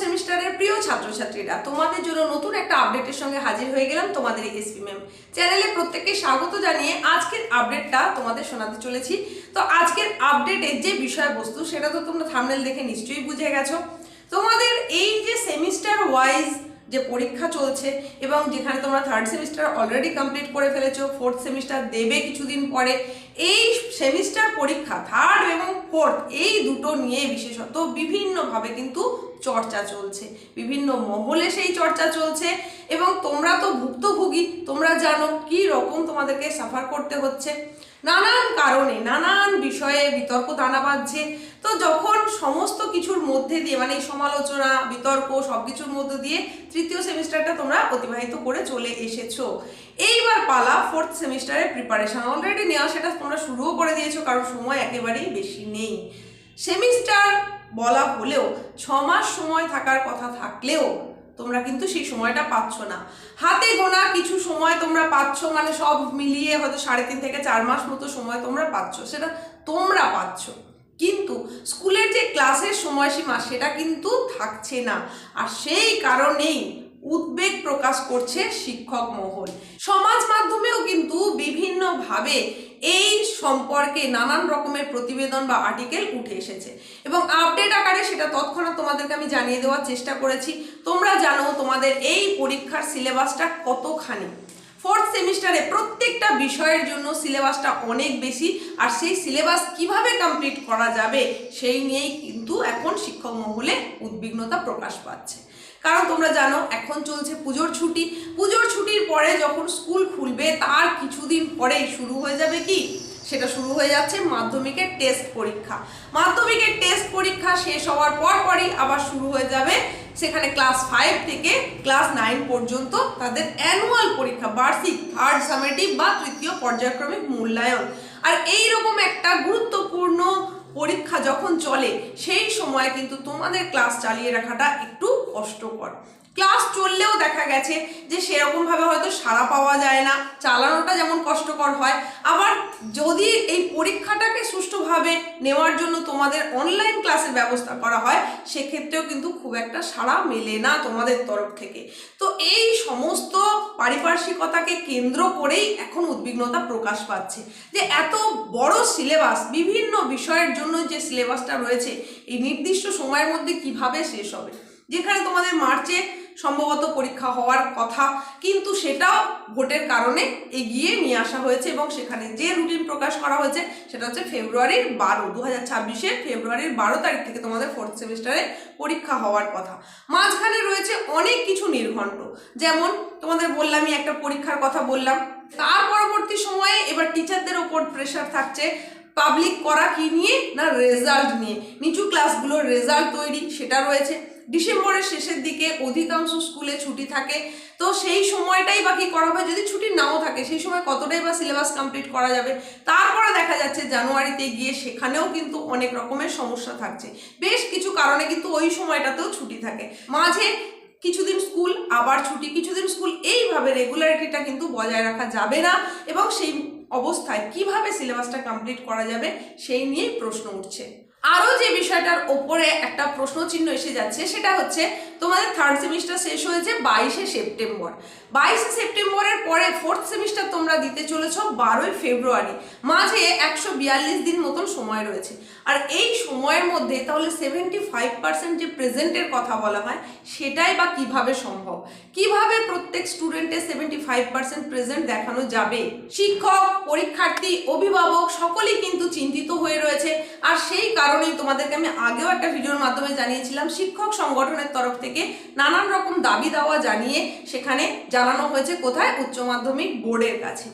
সেমিস্টারের প্রিয় ছাত্রছাত্রীরা, তোমাদের জন্য নতুন একটা আপডেটের সঙ্গে হাজির হয়ে গেলাম তোমাদের এসপি ম্যাম চ্যানেলে প্রত্যেককে স্বাগত জানিয়ে আজকের আপডেটটা তোমাদের শোনাতে চলেছি। তো আজকের আপডেটের যে বিষয়বস্তু, সেটা তো তোমরা থামনেল দেখে নিশ্চয়ই বুঝে গেছো। তোমাদের এই যে সেমিস্টার ওয়াইজ যে পরীক্ষা চলছে এবং যেখানে তোমরা থার্ড সেমিস্টার অলরেডি কমপ্লিট করে ফেলেছো ফোর্থ সেমিস্টার দেবে কিছুদিন পরে, এই সেমিস্টার পরীক্ষা থার্ড এবং ফোর্থ এই দুটো নিয়ে বিশেষত বিভিন্নভাবে কিন্তু চর্চা চলছে। বিভিন্ন মহলে সেই চর্চা চলছে এবং তোমরা তো ভুক্তভোগী, তোমরা জানো কি রকম তোমাদেরকে সাফার করতে হচ্ছে। নানান কারণে, নানান বিষয়ে বিতর্ক দানা বাঁধছে। তো যখন সমস্ত কিছুর মধ্যে দিয়ে মানে সমালোচনা, বিতর্ক সব কিছুর মধ্যে দিয়ে তৃতীয় সেমিস্টারটা তোমরা অতিবাহিত করে চলে এসেছ। এইবার পালা ফোর্থ সেমিস্টারের প্রিপারেশন অলরেডি নেওয়া সেটা তোমরা শুরুও করে দিয়েছ, কারণ সময় একেবারেই বেশি নেই। সেমিস্টার বলা হলেও ছ মাস সময় থাকার কথা থাকলেও তোমরা কিন্তু সেই সময়টা পাচ্ছ না। হাতে গোনা কিছু সময় তোমরা পাচ্ছ মানে সব মিলিয়ে হয়তো সাড়ে তিন থেকে চার মাস মতো সময় তোমরা পাচ্ছ, সেটা তোমরা পাচ্ছ। কিন্তু স্কুলের যে ক্লাসের সময়সীমা সেটা কিন্তু থাকছে না। আর সেই কারণেই উদ্বেগ প্রকাশ করছে শিক্ষক মহল। সমাজ মাধ্যমেও কিন্তু বিভিন্নভাবে এই সম্পর্কে নানান রকমের প্রতিবেদন বা আর্টিকেল উঠে এসেছে। এবং আপডেট আকারে সেটা তৎক্ষণাৎ তোমাদেরকে আমি জানিয়ে দেওয়ার চেষ্টা করেছি। তোমরা জানো তোমাদের এই পরীক্ষার সিলেবাসটা কতখানি? ফোর্থ সেমিস্টারে প্রত্যেকটা বিষয়ের জন্য সিলেবাসটা অনেক বেশি, আর সেই সিলেবাস কীভাবে কমপ্লিট করা যাবে সেই নিয়েই কিন্তু এখন শিক্ষক মহলে উদ্বিগ্নতা প্রকাশ পাচ্ছে। কারণ তোমরা জানো, এখন চলছে পুজোর ছুটি। পুজোর ছুটির পরে যখন স্কুল খুলবে, তার কিছুদিন পরেই শুরু হয়ে যাবে কি? সেটা শুরু হয়ে যাচ্ছে মাধ্যমিকের টেস্ট পরীক্ষা। মাধ্যমিকের টেস্ট পরীক্ষা শেষ হওয়ার পর পরই আবার শুরু হয়ে যাবে সেখানে ক্লাস ফাইভ থেকে ক্লাস নাইন পর্যন্ত তাদের অ্যানুয়াল পরীক্ষা, বার্ষিক থার্ড সামেটিভ বা তৃতীয় পর্যায়ক্রমিক মূল্যায়ন। আর এই রকম একটা গুরুত্বপূর্ণ পরীক্ষা যখন চলে, সেই সময় কিন্তু তোমাদের ক্লাস চালিয়ে রাখাটা একটু কষ্টকর। ক্লাস চললেও দেখা গেছে যে সেরকমভাবে হয়তো সাড়া পাওয়া যায় না, চালানোটা যেমন কষ্টকর হয়, আবার যদি এই পরীক্ষাটাকে সুষ্ঠুভাবে নেওয়ার জন্য তোমাদের অনলাইন ক্লাসের ব্যবস্থা করা হয়, সেক্ষেত্রেও কিন্তু খুব একটা সাড়া মেলে না তোমাদের তরফ থেকে। তো এই সমস্ত পারিপার্শ্বিকতাকে কেন্দ্র করেই এখন উদ্বিগ্নতা প্রকাশ পাচ্ছে। যে এত বড় সিলেবাস বিভিন্ন বিষয়ের জন্য যে সিলেবাসটা রয়েছে, এই নির্দিষ্ট সময়ের মধ্যে কীভাবে শেষ হবে? যেখানে তোমাদের মার্চে সম্ভবত পরীক্ষা হওয়ার কথা। কিন্তু সেটাও ভোটের কারণে এগিয়ে নিয়ে আসা হয়েছে এবং সেখানে যে রুটিন প্রকাশ করা হয়েছে সেটা হচ্ছে ফেব্রুয়ারির বারো দু হাজার ছাব্বিশের ফেব্রুয়ারির বারো তারিখ থেকে তোমাদের ফোর্থ সেমিস্টারে পরীক্ষা হওয়ার কথা। মাঝখানে রয়েছে অনেক কিছু নির্ঘণ্ট। যেমন তোমাদের বললামই একটা পরীক্ষার কথা বললাম। তার পরবর্তী সময়ে এবার টিচারদের ওপর প্রেশার থাকছে পাবলিক করা কি নিয়ে না রেজাল্ট নিয়ে। নিচু ক্লাসগুলোর রেজাল্ট তৈরি, সেটা রয়েছে। ডিসেম্বরের শেষের দিকে অধিকাংশ স্কুলে ছুটি থাকে। তো সেই সময়টাই বাকি করা হয়? যদি ছুটি নাও থাকে, সেই সময় কতটাই বা সিলেবাস কমপ্লিট করা যাবে? তারপরে দেখা যাচ্ছে জানুয়ারিতে গিয়ে সেখানেও কিন্তু অনেক রকমের সমস্যা থাকছে। বেশ কিছু কারণে কিন্তু ওই সময়টাতেও ছুটি থাকে। মাঝে কিছুদিন স্কুল, আবার ছুটি। কিছুদিন স্কুল এইভাবে রেগুলারিটিটা কিন্তু বজায় রাখা যাবে না এবং সেই অবস্থায় কীভাবে সিলেবাসটা কমপ্লিট করা যাবে সেই নিয়েই প্রশ্ন উঠছে। আরও যে বিষয়টার ওপরে একটা প্রশ্ন চিহ্ন এসে যাচ্ছে, সেটা হচ্ছে তোমাদের থার্ড সেমিস্টার শেষ হয়েছে বাইশে সেপ্টেম্বর। বাইশে সেপ্টেম্বরের পরে ফোর্থ সেমিস্টার তোমরা দিতে চলেছ বারোই ফেব্রুয়ারি। মাঝে একশো বিয়াল্লিশ দিন মতন সময় রয়েছে। আর এই সময়ের মধ্যে তাহলে সেভেন্টি ফাইভ পার্সেন্ট যে প্রেজেন্টের কথা বলা হয়, সেটাই বা কীভাবে সম্ভব? কীভাবে প্রত্যেক স্টুডেন্টের সেভেন্টি ফাইভ পার্সেন্ট প্রেজেন্ট দেখানো যাবে? শিক্ষক, পরীক্ষার্থী, অভিভাবক সকলেই কিন্তু চিন্তিত হয়ে রয়েছে। আর সেই কারণেই তোমাদেরকে আমি আগেও একটা ভিডিওর মাধ্যমে জানিয়েছিলাম, শিক্ষক সংগঠনের তরফ থেকে নানান রকম দাবি দাওয়া জানিয়ে সেখানে জানানো হয়েছে কোথায়? উচ্চ মাধ্যমিক বোর্ডের কাছে।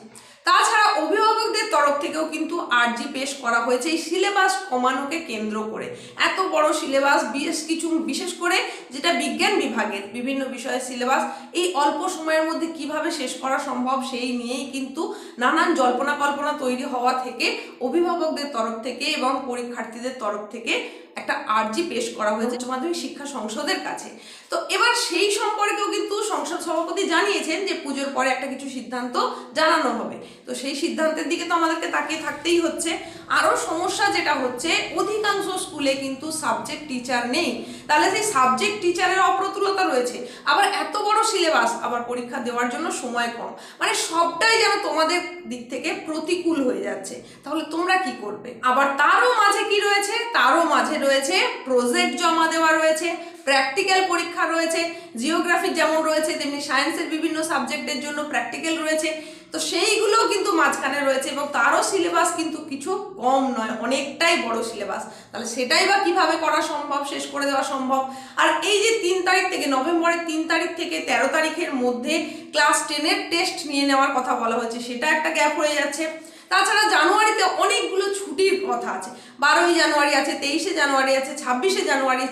তাছাড়া অভিভাবকদের তরফ থেকেও কিন্তু আর্জি পেশ করা হয়েছে এই সিলেবাস কমানোকে কেন্দ্র করে। এত বড় সিলেবাস বেশ কিছু, বিশেষ করে যেটা বিজ্ঞান বিভাগের বিভিন্ন বিষয়ের সিলেবাস, এই অল্প সময়ের মধ্যে কীভাবে শেষ করা সম্ভব সেই নিয়েই কিন্তু নানান জল্পনা কল্পনা তৈরি হওয়া থেকে অভিভাবকদের তরফ থেকে এবং পরীক্ষার্থীদের তরফ থেকে একটা আর্জি পেশ করা হয়েছে উচ্চ মাধ্যমিক শিক্ষা সংসদের কাছে। তো এবার সেই সম্পর্কেও কিন্তু সংসদ সভাপতি জানিয়েছেন যে পুজোর পরে একটা কিছু সিদ্ধান্ত জানানো হবে। তো সেই সিদ্ধান্তের দিকে তো আমাদেরকে তাকিয়ে থাকতেই হচ্ছে। আরও সমস্যা যেটা হচ্ছে, অধিকাংশ স্কুলে কিন্তু সাবজেক্ট টিচার নেই। তাহলে সেই সাবজেক্ট টিচারের অপ্রতুলতা রয়েছে। আবার এত বড় সিলেবাস আবার পরীক্ষা দেওয়ার জন্য সময় কম। মানে সবটাই যেন তোমাদের দিক থেকে প্রতিকূল হয়ে যাচ্ছে। তাহলে তোমরা কি করবে? আবার তারও মাঝে কি রয়েছে? তারও মাঝে রয়েছে প্রজেক্ট জমা দেওয়া রয়েছে। প্র্যাকটিক্যাল পরীক্ষা রয়েছে জিওগ্রাফি যেমন রয়েছে, তেমনি সায়েন্সের বিভিন্ন সাবজেক্টের জন্য প্র্যাকটিক্যাল রয়েছে। তো সেইগুলো কিন্তু মাঝখানে রয়েছে এবং তারও সিলেবাস কিন্তু কিছু কম নয়, অনেকটাই বড় সিলেবাস তাহলে সেটাই বা কীভাবে করা সম্ভব, শেষ করে দেওয়া সম্ভব? আর এই যে তিন তারিখ থেকে, নভেম্বরের তিন তারিখ থেকে তেরো তারিখের মধ্যে ক্লাস টেনের টেস্ট নিয়ে নেওয়ার কথা বলা হয়েছে, সেটা একটা গ্যাপ হয়ে যাচ্ছে। তাছাড়া জানুয়ারিতে অনেকগুলো ছুটির কথা আছে। বারোই জানুয়ারি আছে, তেইশে জানুয়ারি আছে, ছাব্বিশে জানুয়ারি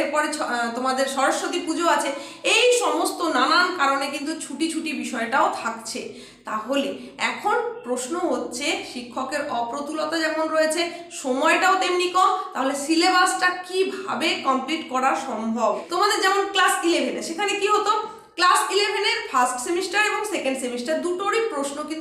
এরপরে তোমাদের সরস্বতী পুজো আছে। এই সমস্ত নানান কারণে কিন্তু ছুটি ছুটি বিষয়টাও থাকছে। তাহলে এখন প্রশ্ন হচ্ছে, শিক্ষকের অপ্রতুলতা যেমন রয়েছে, সময়টাও তেমনি কম, তাহলে সিলেবাসটা কীভাবে কমপ্লিট করা সম্ভব? তোমাদের যেমন ক্লাস ইলেভেনে সেখানে কি হতো? ক্লাস ইলেভেনের ফার্স্ট সেমিস্টার এবং সেকেন্ড সেমিস্টার দুটোরই প্রশ্ন কিন্তু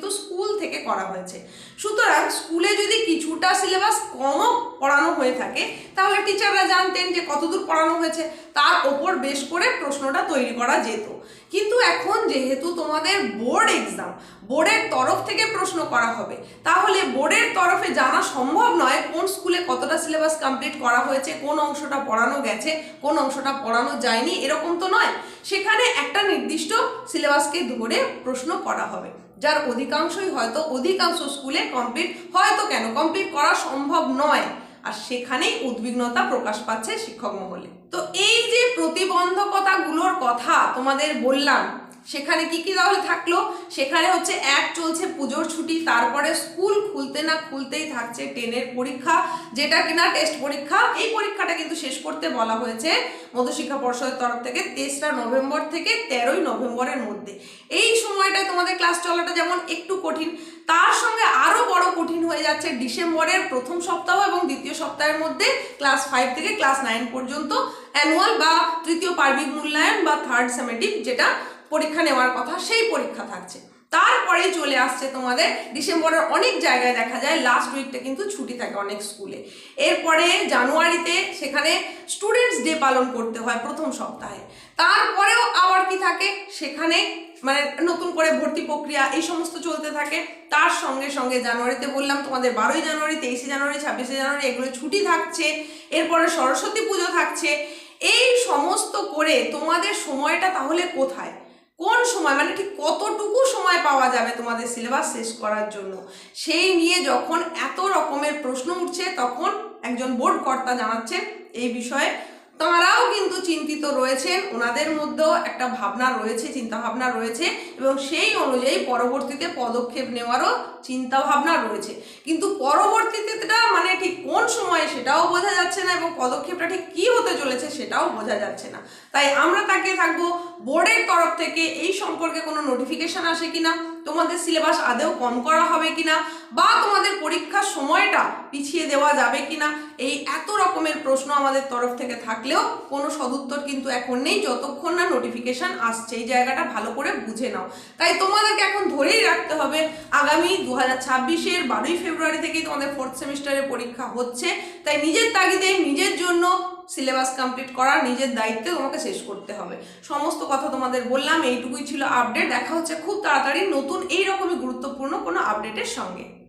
করা হয়েছে। সুতরাং স্কুলে যদি কিছুটা সিলেবাস কমও পড়ানো হয়ে থাকে, তাহলে টিচাররা জানতেন যে কতদূর পড়ানো হয়েছে, তার ওপর বেশ করে প্রশ্নটা তৈরি করা যেত। কিন্তু এখন যেহেতু তোমাদের বোর্ড এক্সাম, বোর্ডের তরফ থেকে প্রশ্ন করা হবে, তাহলে বোর্ডের তরফে জানা সম্ভব নয় কোন স্কুলে কতটা সিলেবাস কমপ্লিট করা হয়েছে, কোন অংশটা পড়ানো গেছে, কোন অংশটা পড়ানো যায়নি, এরকম তো নয়। সেখানে একটা নির্দিষ্ট সিলেবাসকে ধরে প্রশ্ন করা হবে। যার অধিকাংশই হয়তো অধিকাংশ স্কুলে কমপ্লিট হয়তো কেন কমপ্লিট করা সম্ভব নয়। আর সেখানেই উদ্বিগ্নতা প্রকাশ পাচ্ছে শিক্ষক মহলে। তো এই যে প্রতিবন্ধকতাগুলোর কথা তোমাদের বললাম সেখানে কি কি তাহলে থাকল? সেখানে হচ্ছে এক চলছে পুজোর ছুটি, তারপরে স্কুল খুলতে না খুলতেই থাকছে টেনের পরীক্ষা, যেটা কিনা টেস্ট পরীক্ষা। এই পরীক্ষাটা কিন্তু শেষ করতে বলা হয়েছে মধ্যশিক্ষা পর্ষদের তরফ থেকে তেসরা নভেম্বর থেকে তেরোই নভেম্বরের মধ্যে। এই সময়টায় তোমাদের ক্লাস চলাটা যেমন একটু কঠিন, তার সঙ্গে আরও বড় কঠিন হয়ে যাচ্ছে ডিসেম্বরের প্রথম সপ্তাহ এবং দ্বিতীয় সপ্তাহের মধ্যে ক্লাস ফাইভ থেকে ক্লাস নাইন পর্যন্ত অ্যানুয়াল বা তৃতীয় পার্বিক মূল্যায়ন বা থার্ড সেমেটিক যেটা পরীক্ষা নেওয়ার কথা, সেই পরীক্ষা থাকছে। তারপরেই চলে আসছে তোমাদের, ডিসেম্বরের অনেক জায়গায় দেখা যায় লাস্ট উইকটা কিন্তু ছুটি থাকে অনেক স্কুলে এরপরে জানুয়ারিতে সেখানে স্টুডেন্টস ডে পালন করতে হয় প্রথম সপ্তাহে। তারপরেও আবার কি থাকে, সেখানে মানে নতুন করে ভর্তি প্রক্রিয়া এই সমস্ত চলতে থাকে। তার সঙ্গে সঙ্গে জানুয়ারিতে বললাম তোমাদের, বারোই জানুয়ারি, তেইশে জানুয়ারি, ছাব্বিশে জানুয়ারি এগুলো ছুটি থাকছে। এরপরে সরস্বতী পুজো থাকছে। এই সমস্ত করে তোমাদের সময়টা তাহলে কোথায়? কোন সময় মানে ঠিক কতটুকু সময় পাওয়া যাবে তোমাদের সিলেবাস শেষ করার জন্য? সেই নিয়ে যখন এত রকমের প্রশ্ন উঠছে, তখন একজন বোর্ড কর্তা জানাচ্ছেন এই বিষয়ে। তাঁরাও কিন্তু চিন্তিত রয়েছেন, ওনাদের মধ্যেও একটা ভাবনা রয়েছে চিন্তা ভাবনা রয়েছে, এবং সেই অনুযায়ী পরবর্তীতে পদক্ষেপ নেওয়ারও চিন্তা ভাবনা রয়েছে। কিন্তু পরবর্তীতে এটা মানে ঠিক কোন সময়ে সেটাও বোঝা যাচ্ছে না, এবং পদক্ষেপটা ঠিক কি হতে চলেছে সেটাও বোঝা যাচ্ছে না। তাই আমরা তাকে থাকব বোর্ডের তরফ থেকে এই সম্পর্কে কোনো নোটিফিকেশন আসে কিনা, তোমাদের সিলেবাস আদেও কম করা হবে কিনা, বা তোমাদের পরীক্ষার সময়টা পিছিয়ে দেওয়া যাবে কিনা, এই এত রকমের প্রশ্ন আমাদের তরফ থেকে থাকলেও কোনো সদুত্তর কিন্তু এখন নেই, যতক্ষণ না নোটিফিকেশন আসছে। এই জায়গাটা ভালো করে বুঝে নাও। তাই তোমাদেরকে এখন ধরেই রাখতে হবে, আগামী দু হাজার ছাব্বিশের বারোই ফেব্রুয়ারি থেকেই তোমাদের ফোর্থ সেমিস্টারের পরীক্ষা হচ্ছে। তাই নিজের তাগিদে, নিজের জন্য সিলেবাস কমপ্লিট করা নিজের দায়িত্বে তোমাকে শেষ করতে হবে। সমস্ত কথা তোমাদের বললাম, এইটুকুই ছিল আপডেট দেখা হচ্ছে খুব তাড়াতাড়ি নতুন এই রকমই গুরুত্বপূর্ণ কোনো আপডেটের সঙ্গে।